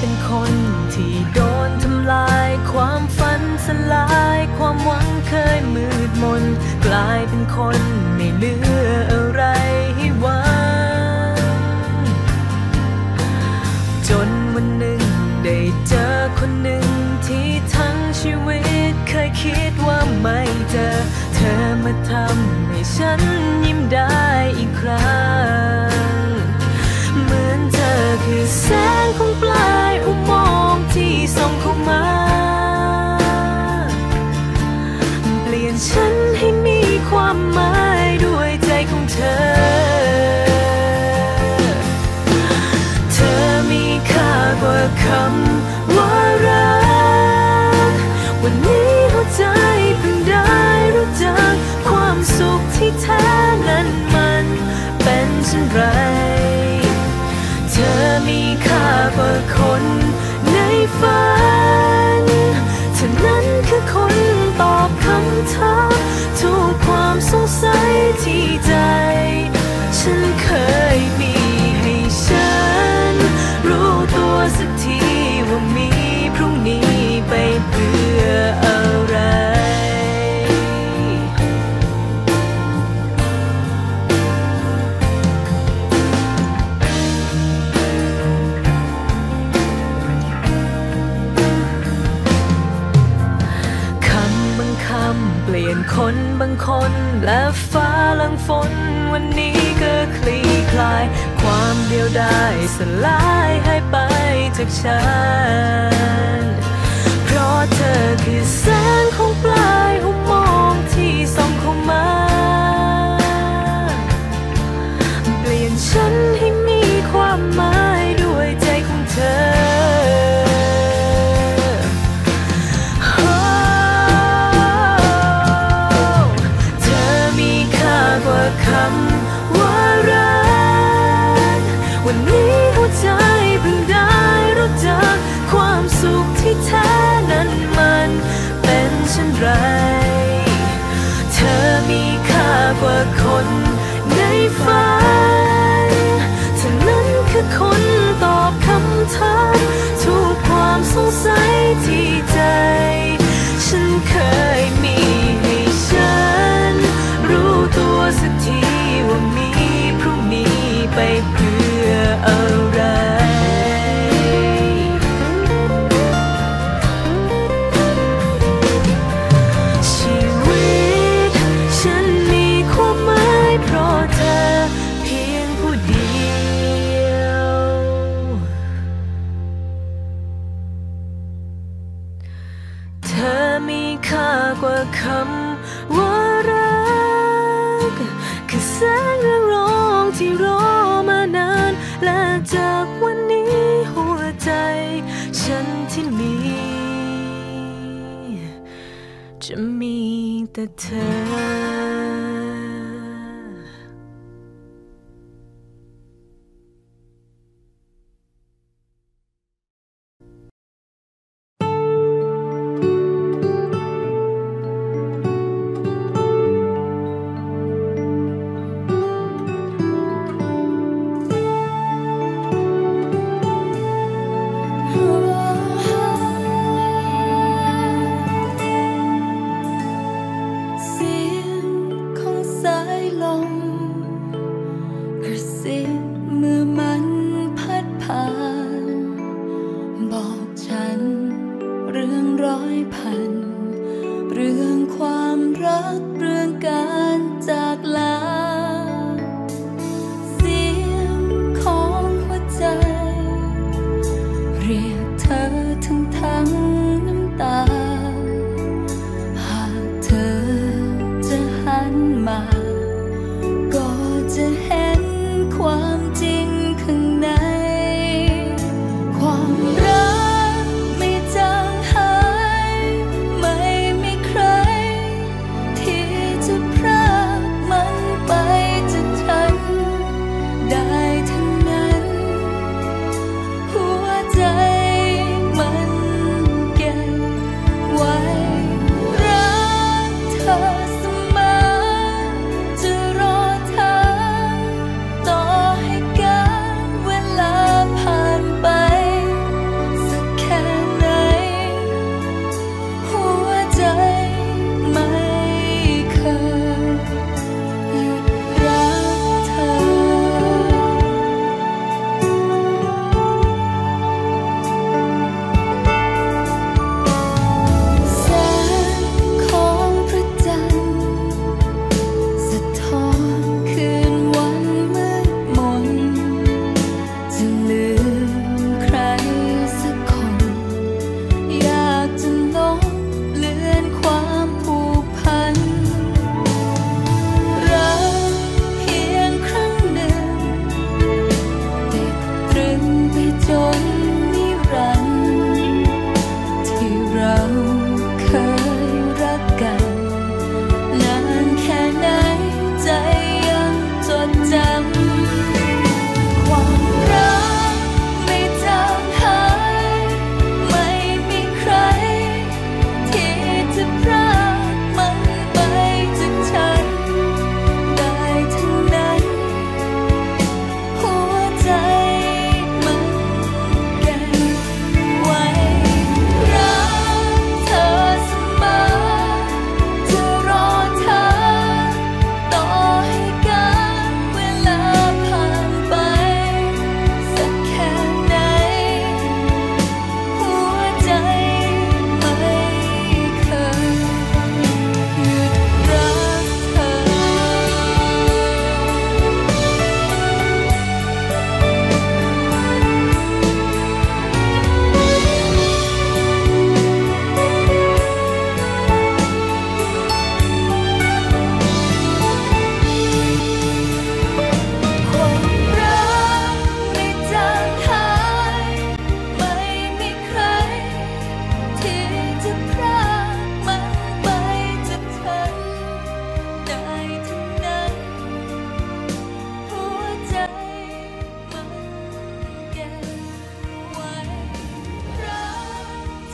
เป็นคนที่โดนทำลาย ความฝันสลาย ความหวังเคยมืดมน กลายเป็นคนไม่เหลืออะไรให้หวัง จนวันหนึ่งได้เจอคนหนึ่งที่ทั้งชีวิตเคยคิดว่าไม่เจอ เธอมาทำให้ฉันยิ้มได้อีกครั้ง เหมือนเธอคือแสง เป็นไร เธอมีค่ากว่าคน คนและฟ้าลังฝนวันนี้ก็คลี่คลาย ความเดียวดายสลายหายไปจากฉัน เพราะเธอคือแสงของปลายอุโมงค์ที่ส่องของ คนในฝันเธอนั้นคือคนตอบคำถามทุกความสงสัยที่ใจากว่าคำว่ารัก คือแสงและร้องที่รอมานาน และจากวันนี้หัวใจ ฉันที่มี จะมีแต่เธอ พัน เรื่องความรักเรื่องการ